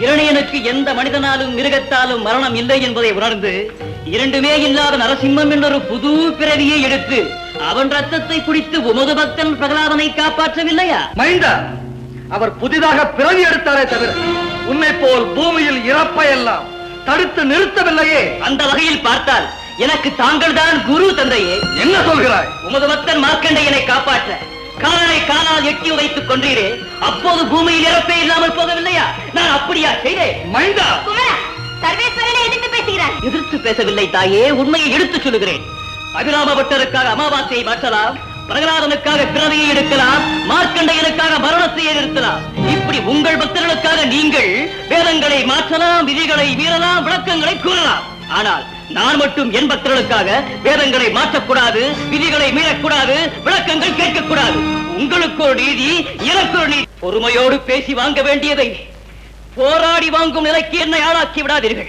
இரணியனுக்கு எந்த மனிதனாலும் மிருகத்தாலும் மரணம் இல்லை என்பதை உணர்ந்து இரண்டுமே இல்லாத நரசிம்மம் என்றொரு புது பிறவியை எடுத்து அவன் ரத்தத்தை குடித்து உமது பக்தன் பிரகலாதனை காப்பாற்றவில்லையா? மைந்தா அவர் புதிதாக பிறவி எடுத்தாரே தவிர உன்னை போல் பூமியில் இறப்பையெல்லாம் தடுத்து நிறுத்தவில்லையே. அந்த வகையில் பார்த்தால் எனக்கு தாங்கள்தான் குரு தந்தையே. என்ன சொல்கிறாய்? உமது பக்தன் மார்க்கண்டையனை காப்பாற்ற காலனை காலால் எட்டி வைத்துக் கொன்றீரே. அப்போது பூமியில் இறப்பே இல்லாமல் போகவில்லையா? நான் அப்படியா செய்தேன்? சர்வேஸ்வரனை எதிர்த்து பேசுகிறார் எதிர்த்து பேசவில்லை தாயே உண்மையை எடுத்துச் சொல்லுகிறேன். அபிராம பட்டருக்காக அமாவாசையை மாற்றலாம் பிரகலாதனுக்காக பிறவியை எடுக்கலாம் மார்க்கண்டையனுக்காக மரணத்தை நிறுத்தலாம். இப்படி உங்கள் பக்தர்களுக்காக நீங்கள் வேதங்களை மாற்றலாம் விதிகளை மீறலாம் விளக்கங்களை கூறலாம். ஆனால் நான் மட்டும் என் பக்தர்களுக்காக வேதங்களை மாற்றக்கூடாது விதிகளை மீறக்கூடாது விளக்கங்கள் கேட்கக்கூடாது. உங்களுக்கு ஒரு நீதி எனக்கு ஒரு நீதி. பொறுமையோடு பேசி வாங்க வேண்டியதை போராடி வாங்கும் நிலைக்கு என்னை ஆளாக்கி விடாதீர்கள்.